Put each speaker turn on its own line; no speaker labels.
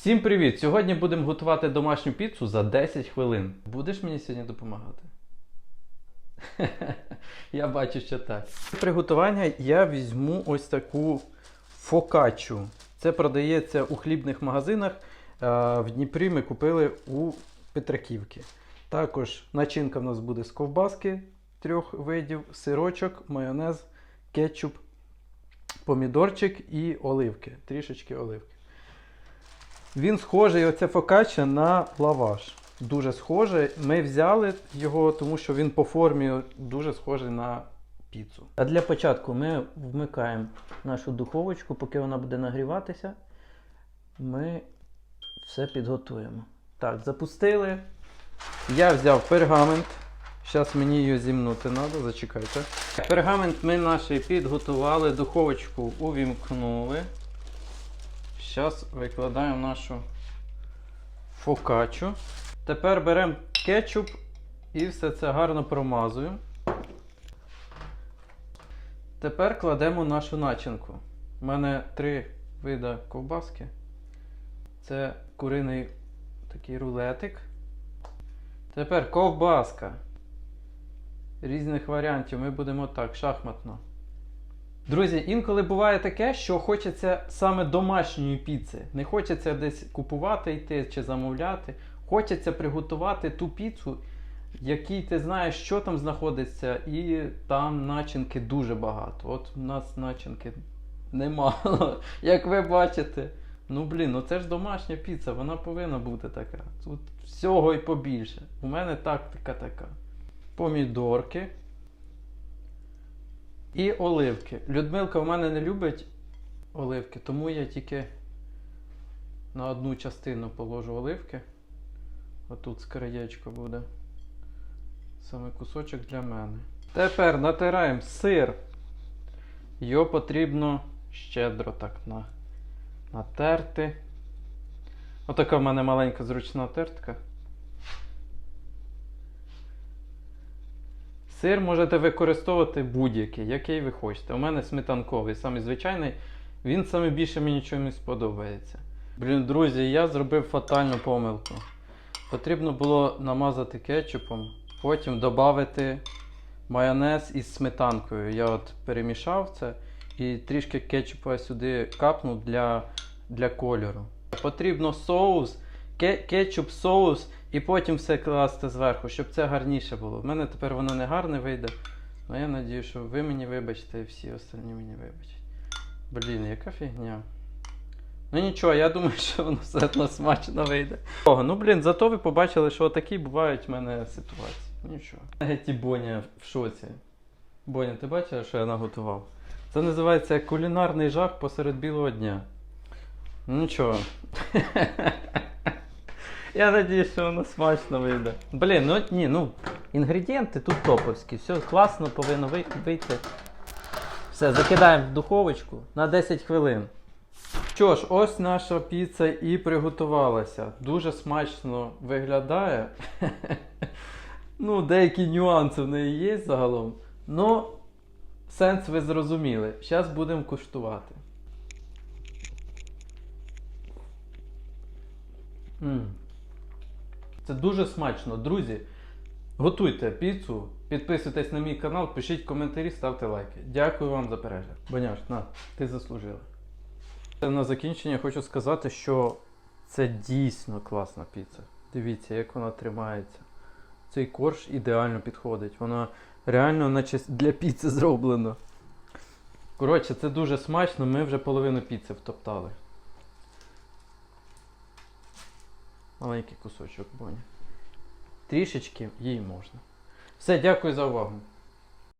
Всім привіт! Сьогодні будемо готувати домашню піцу за 10 хвилин. Будеш мені сьогодні допомагати? Я бачу, що так. Для приготування я візьму ось таку фокачу. Це продається у хлібних магазинах. В Дніпрі ми купили у Петраківки. Також начинка в нас буде з ковбаски трьох видів, сирочок, майонез, кетчуп, помідорчик і оливки. Трішечки оливки. Він схожий, оця фокачча, на лаваш. Дуже схожий. Ми взяли його, тому що він по формі дуже схожий на піцу. А для початку ми вмикаємо нашу духовочку, поки вона буде нагріватися. Ми все підготуємо. Так, запустили. Я взяв пергамент. Зараз мені її зімнути треба, зачекайте. Пергамент ми наш підготували, духовочку увімкнули. Зараз викладаємо нашу фокачу. Тепер беремо кетчуп і все це гарно промазуємо. Тепер кладемо нашу начинку. У мене три види ковбаски. Це куриний такий рулетик. Тепер ковбаска. Різних варіантів ми будемо так, шахматно. Друзі, інколи буває таке, що хочеться саме домашньої піци. Не хочеться десь купувати йти чи замовляти. Хочеться приготувати ту піцу, якій ти знаєш, що там знаходиться, і там начинки дуже багато. От у нас начинки немало, як ви бачите. Ну блін, ну це ж домашня піца, вона повинна бути така. Тут всього і побільше. У мене тактика така. Помідорки. І оливки. Людмилка в мене не любить оливки, тому я тільки на одну частину положу оливки. Отут скриєчко буде. Саме кусочок для мене. Тепер натираємо сир. Його потрібно щедро так на, натерти. Отака в мене маленька зручна тертка. Сир можете використовувати будь-який, який ви хочете. У мене сметанковий, самий звичайний. Він саме більше мені чомусь сподобається. Блін, друзі, я зробив фатальну помилку. Потрібно було намазати кетчупом, потім додати майонез із сметанкою. Я от перемішав це і трішки кетчупа сюди капнув для, для кольору. Потрібно соус, кетчуп, соус і потім все класти зверху, щоб це гарніше було. В мене тепер воно не гарне вийде. Але я надію, що ви мені вибачите і всі остальні мені вибачать. Блін, яка фігня. Ну нічого, я думаю, що воно все одно смачно вийде. О, ну блін, зато ви побачили, що такі бувають в мене ситуації. Нічого. Гетті Боня в шоці. Боня, ти бачила, що я наготував? Це називається кулінарний жах посеред білого дня. Ну нічого. Я надіюсь, що воно смачно вийде. Блін, ну ні, ну інгредієнти тут топовські. Все класно повинно вийти. Все, закидаємо в духовочку на 10 хвилин. Що ж, ось наша піца і приготувалася. Дуже смачно виглядає. ну, деякі нюанси в неї є загалом. Ну, сенс ви зрозуміли. Зараз будемо куштувати. М. Це дуже смачно. Друзі, готуйте піцу, підписуйтесь на мій канал, пишіть коментарі, ставте лайки. Дякую вам за перегляд. Боняш, на, ти заслужила. На закінчення хочу сказати, що це дійсно класна піца. Дивіться, як вона тримається. Цей корж ідеально підходить. Вона реально наче для піци зроблена. Коротше, це дуже смачно, ми вже половину піци втоптали. Маленький кусочок боні. Трішечки їй можна. Все, дякую за увагу.